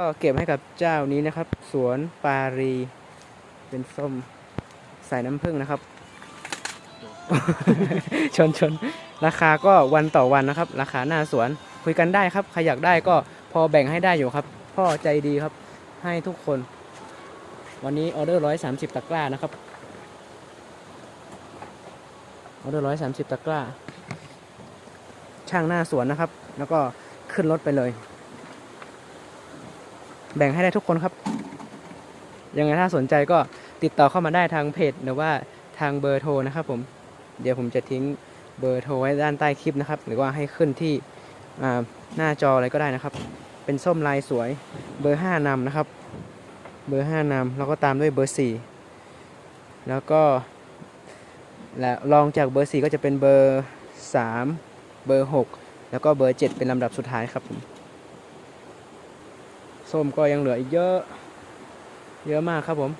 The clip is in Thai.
ก็เก็บให้กับเจ้านี้นะครับ สวนปารี เป็นส้มใส่น้ำผึ้งนะครับ ชนชนราคาก็วันต่อวันนะครับ ราคาหน้าสวนคุยกันได้ครับใครอยากได้ก็พอแบ่งให้ได้อยู่ครับ พ่อใจดีครับ ให้ทุกคน วันนี้ออเดอร์ร้อยสามสิบตะกร้านะครับออเดอร์ร้อยสามสิบตะกร้า ช่างหน้าสวนนะครับ แล้วก็ขึ้นรถไปเลย แบ่งให้ได้ทุกคนครับ ยังไงถ้าสนใจก็ติดต่อเข้ามาได้ทางเพจหรือว่าทางเบอร์โทรนะครับผม เดี๋ยวผมจะทิ้งเบอร์โทรไว้ด้านใต้คลิปนะครับ หรือว่าให้ขึ้นที่หน้าจออะไรก็ได้นะครับ เป็นส้มลายสวยเบอร์ 5นำนะครับ เบอร์ 5นำแล้วก็ตามด้วยเบอร์ 4 แล้วก็และรองจากเบอร์ 4 ก็จะเป็นเบอร์ 3 เบอร์ 6 แล้วก็เบอร์ 7 เป็นลำดับสุดท้ายครับผม ส้มก็ยังเหลืออีกเยอะ เยอะมากครับผม